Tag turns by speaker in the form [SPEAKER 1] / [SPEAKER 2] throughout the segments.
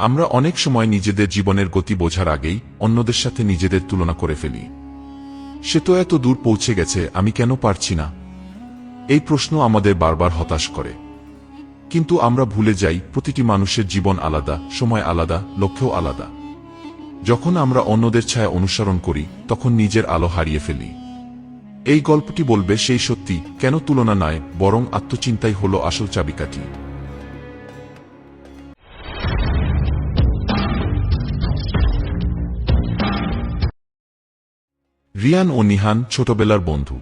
[SPEAKER 1] আমরা অনেক সময় নিজেদের জীবনের গতি বোঝার আগেই অন্যদের সাথে নিজেদের তুলনা করে ফেলি। সে তো এত দূর পৌঁছে গেছে, আমি কেন পারছি না? এই প্রশ্ন আমাদের বারবার হতাশ করে। কিন্তু আমরা ভুলে যাই, প্রতিটি মানুষের জীবন আলাদা, সময় আলাদা, লক্ষ্যও আলাদা। যখন আমরা অন্যদের ছায়া অনুসরণ করি, তখন নিজের আলো হারিয়ে ফেলি। এই গল্পটি বলবে, সেই সত্যি কেন তুলনা নয়, বরং আত্মচিন্তাই হল আসল চাবিকাঠি। রিয়ান ও নিহান ছোটবেলার বন্ধু।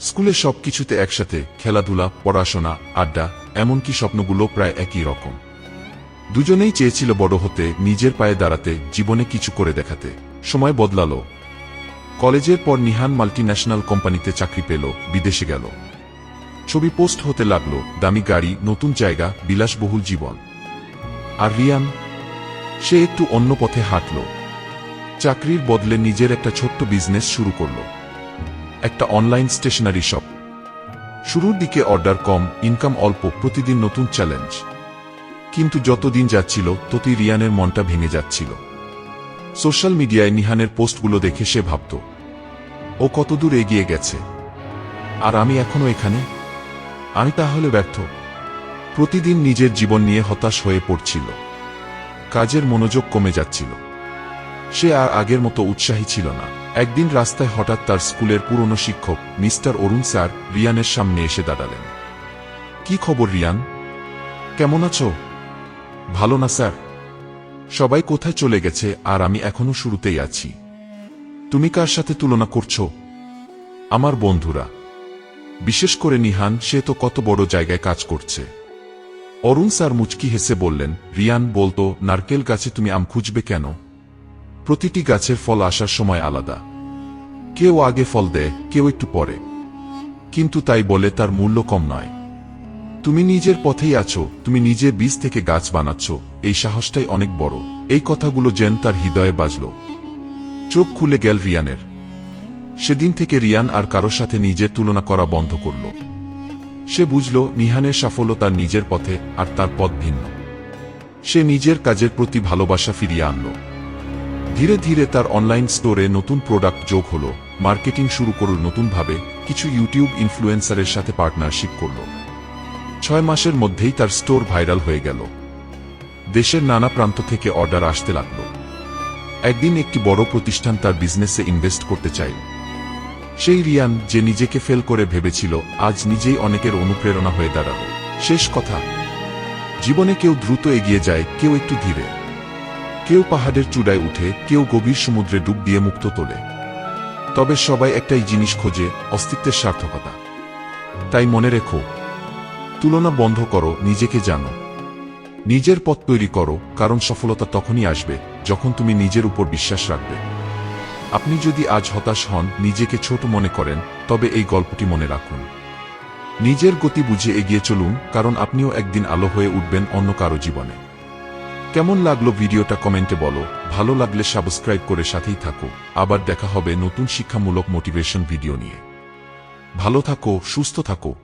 [SPEAKER 1] স্কুলে সবকিছুতে একসাথে খেলাধুলা, পড়াশোনা, আড্ডা, এমনকি স্বপ্নগুলো প্রায় একই রকম। দুজনেই চেয়েছিল বড় হতে, নিজের পায়ে দাঁড়াতে, জীবনে কিছু করে দেখাতে। সময় বদলালো। কলেজের পর নিহান মাল্টিন্যাশনাল কোম্পানিতে চাকরি পেল, বিদেশে গেল। ছবি পোস্ট হতে লাগল, দামি গাড়ি, নতুন জায়গা, বিলাসবহুল জীবন। আর রিয়ান, সে একটু অন্য পথে হাঁটল। চাকরির বদলে নিজের একটা ছোট্ট বিজনেস শুরু করল। একটা অনলাইন স্টেশনারি শপ শুরুর দিকে অর্ডার কম ইনকাম অল্প, প্রতিদিন নতুন চ্যালেঞ্জ কিন্তু যতদিন যাচ্ছিল, ততই রিয়ানের মনটা ভেঙে যাচ্ছিল। সোশ্যাল মিডিয়ায় নিহানের পোস্টগুলো দেখে সে ভাবত, ও কতদূর এগিয়ে গেছে? আর আমি এখনও এখানে? আমি তাহলে ব্যর্থ। প্রতিদিন নিজের জীবন নিয়ে হতাশ হয়ে পড়ছিল। কাজের মনোযোগ কমে যাচ্ছিল। সে আর আগের মতো উৎসাহী ছিল না। একদিন রাস্তায় হঠাৎ তার স্কুলের পুরনো শিক্ষক, মিস্টার অরুণ স্যার, রিয়ানের সামনে এসে দাঁড়ালেন। কি খবর, রিয়ান? কেমন আছো? ভালো না, স্যার। সবাই কোথায় চলে গেছে আর আমি এখনও শুরুতেই আছি। তুমি কার সাথে তুলনা করছ? আমার বন্ধুরা। বিশেষ করে নিহান, সে তো কত বড় জায়গায় কাজ করছে। অরুণ স্যার মুচকি হেসে বললেন, রিয়ান, বলতো, নারকেল গাছে তুমি আম খুঁজবে কেন? প্রতিটি গাছের ফল আসার সময় আলাদা। কেউ আগে ফল দেয়, কেউ একটু পরে। কিন্তু তাই বলে তার মূল্য কম নয়। তুমি নিজের পথেই আছো, তুমি নিজে বীজ থেকে গাছ বানাচ্ছ, এই সাহসটাই অনেক বড়। এই কথাগুলো যেন তার হৃদয়ে বাজল। চোখ খুলে গেল রিয়ানের। সেদিন থেকে রিয়ান আর কারোর সাথে নিজের তুলনা করা বন্ধ করল। সে বুঝল, নিহানের সাফল্য তার নিজের পথে আর তার পথ ভিন্ন। সে নিজের কাজের প্রতি ভালোবাসা ফিরিয়ে আনল। ধীরে ধীরে তার অনলাইন স্টোরে নতুন প্রোডাক্ট যোগ হলো মার্কেটিং শুরু করল নতুনভাবে, কিছু ইউটিউব ইনফ্লুয়েন্সারের সাথে পার্টনারশিপ করল। ছয় মাসের মধ্যেই তার স্টোর ভাইরাল হয়ে গেল। দেশের নানা প্রান্ত থেকে অর্ডার আসতে লাগল। একদিন একটি বড় প্রতিষ্ঠান তার বিজনেসে ইনভেস্ট করতে চাইল। সেই রিয়ান যে নিজেকে ফেল করে ভেবেছিল, আজ নিজেই অনেকের অনুপ্রেরণা হয়ে দাঁড়াল। শেষ কথা, জীবনে কেউ দ্রুত এগিয়ে যায়, কেউ একটু ধীরে। কেউ পাহাড়ের চূড়ায় উঠে, কেউ গভীর সমুদ্রে ডুব দিয়ে মুক্ত তোলে। তবে সবাই একটাই জিনিস খোঁজে, অস্তিত্বের সার্থকতা। তাই মনে রেখো, তুলনা বন্ধ করো, নিজেকে জানো। নিজের পথ তৈরি করো, কারণ সফলতা তখনই আসবে, যখন তুমি নিজের উপর বিশ্বাস রাখবে। আপনি যদি আজ হতাশ হন, নিজেকে ছোট মনে করেন, তবে এই গল্পটি মনে রাখুন। নিজের গতি বুঝে এগিয়ে চলুন, কারণ আপনিও একদিন আলো হয়ে উঠবেন অন্য কারও জীবনে। কেমন লাগল ভিডিওটা কমেন্টে বলো। ভালো লাগলে সাবস্ক্রাইব করে সাথেই থাকো। আবার দেখা হবে নতুন শিক্ষামূলক মোটিভেশন ভিডিও নিয়ে। ভালো থাকো, সুস্থ থাকো।